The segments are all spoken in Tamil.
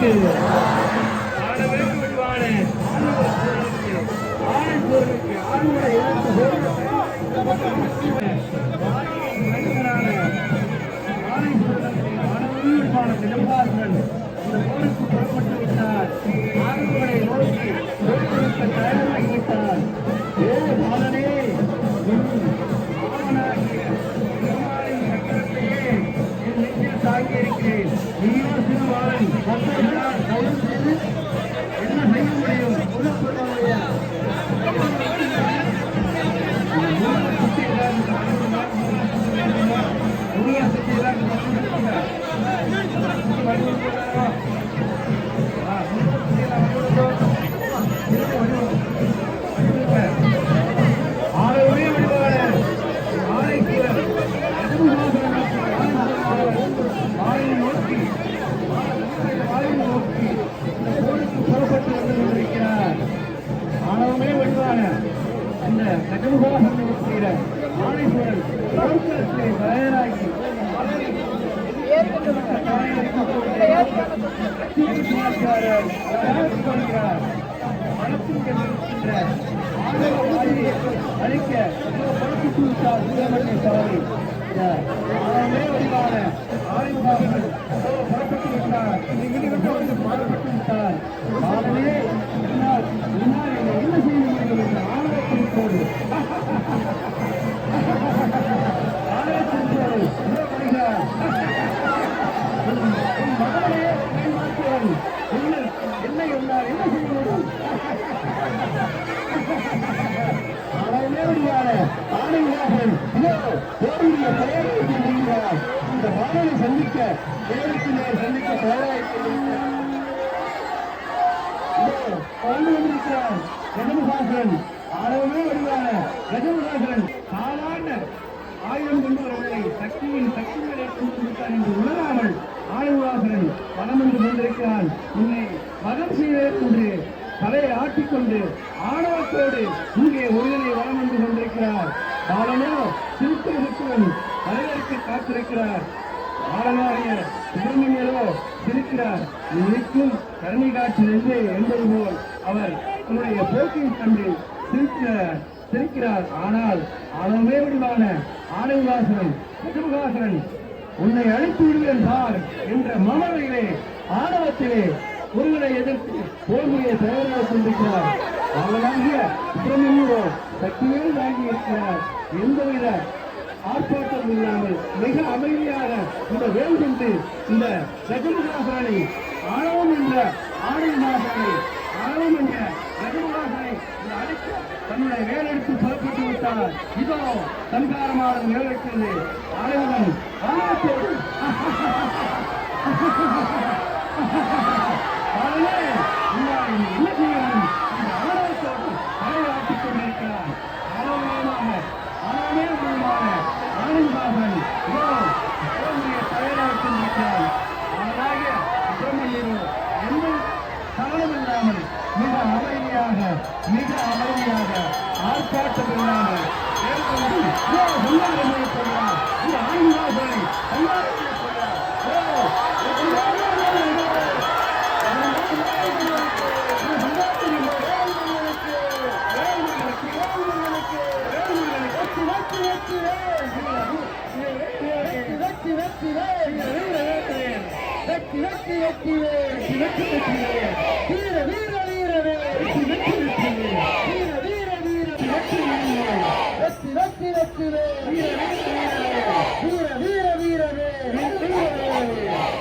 அளவுக்கு இந்த போருக்கு புறப்பட்டு விட்டார் ஆணவமே வடிவான அந்த கஜமுகாசன் செய்கிற ஆணைசூழல் போர்க்களத்தை தயாராகி அழிக்க ஆணவமே வடிவான ஆணைமுகாசன் புறப்பட்டு விட்டார் என்ன செய்ய முடியும் என்று ஆணவத்தின் நேர் சந்திக்க தயாராக சாதாரண ஆயுதம் கொண்டு வரவில்லை சக்தியின் கொண்டு என்று உணராமல் ஆயுதாசுரன் பணம் என்று கொண்டிருக்கிறான் உன்னை மதம் செய்வேன் என்று தலையை ஆட்டிக்கொண்டு ஆணவத்தோடு இங்கே வளம் என்று கொண்டிருக்கிறார் பாலனோ திருத்தன் தலைவருக்கு காத்திருக்கிறார். ஆளனாகிய சுப்பிரமணியரோ சிரிக்கிறார் இன்னைக்கும் கருணை காட்சி என்று என்பது போல் அவர் தன்னுடைய போக்கை கண்டு சிரிக்கிறார் சிரிக்கிறார். ஆனால் ஆணவமே வடிவான ஆணைவாசனன் கஜமுகாசனன் உன்னை அழைத்து விடுவேன் சார் என்ற மமதையிலே ஆணவத்திலே ஒருவரை எதிர்த்து போர்முறையை தயாராக கொண்டிருக்கிறார். அவளாகிய சுப்பிரமணியரோ சக்தியோடு வாங்கி எந்தவித ஆர்ப்பாட்டம் இல்லாமல் மிக அமைதியாக இந்த வேல்குண்டு இந்த கஜமுகாசனை ஆணவம் என்ற ஆணையமாசனை ஆணவம் என்ற கஜமுகாசனை இந்த அழைக்க தன்னுடைய வேலெடுத்து புறப்பட்டு விட்டார். இதோ சங்காரமான வேலெடுக்கிறது ஆணையவன் ஆ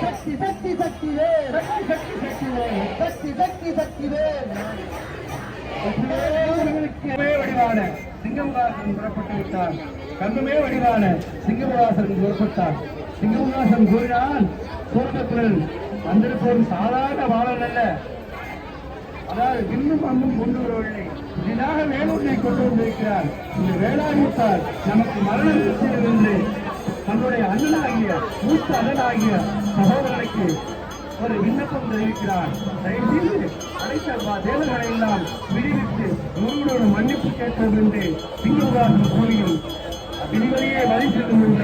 சக்தி சக்தி சக்திவே சக்தி சக்தி சக்திவே சக்தி சக்தி சக்திவே வடிவான சிங்கமுகாசன் புறப்பட்டு விட்டார் கண்ணுமே வடிவான சிங்கமுகாசன் புறப்பட்டார். சிங்கமுகாசன் கூறினான் தோட்டத்துடன் வந்திருப்போம் சாதாரண பாலன் அல்ல. அதாவது இன்னும் அன்பும் கொண்டு வரவில்லை இதனாக வேலூரை கொண்டு வந்திருக்கிறார். இந்த வேளாண்மைத்தால் நமக்கு மரணம் நிச்சயம் என்று தன்னுடைய அண்ணனாகிய மூத்த அண்ணனாகிய சகோதரனுக்கு ஒரு விண்ணப்பம் தெரிவிக்கிறார். தயவுசெய்து அனைத்த தேவர்களை எல்லாம் விடுவித்து முருகனோடு மன்னிப்பு கேட்பது என்று சிங்கமுகாசன் கூறியும் விதிவழியே வழி செல்லும் என்ற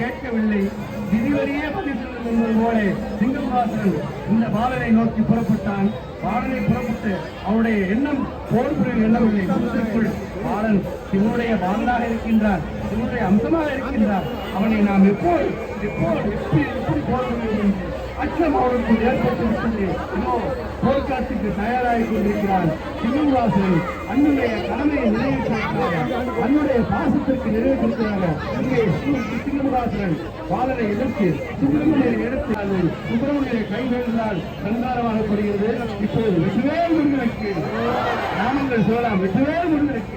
கேட்கவில்லை. விதிவரியே பதில் சொல்லும் என்பது போல சிங்கம்ஹாசன் இந்த பாலனை நோக்கி புறப்பட்டான். பாலனை புறப்பட்டு அவனுடைய எண்ணம் போர் புரியும் எண்ணமில்லை மனதிற்குள் பாலன் சிவனுடைய பாலனாக இருக்கின்றான். சிவனுடைய அம்சமாக இருக்கின்றான். அவனை நாம் எப்போது எப்போது எப்படி எப்படி போர் புரியும் அச்சம் அவருக்கு ஏற்பட்டு விட்டது இன்னும் போர்க்காட்டுக்கு தயாராகி கொண்டிருக்கிறார் சிவன்வாசன் அன்னுடைய கடமையை நிறைவேற்றிருக்கிறார் அன்னுடைய பாசத்திற்கு நிறைவேற்றிருக்கிறாங்க இங்கே சிங்கமுகாசுரன் பாலனை எதிர்த்து சுப்பிரமணியரை எடுத்து அது சுப்பிரமணியரை கைகளினால் கூறுகிறது இப்போது வெற்றிவேல் முருகனுக்கு நாமங்கள் சொல்லலாம் வெற்றிவேல் முருகனுக்கு.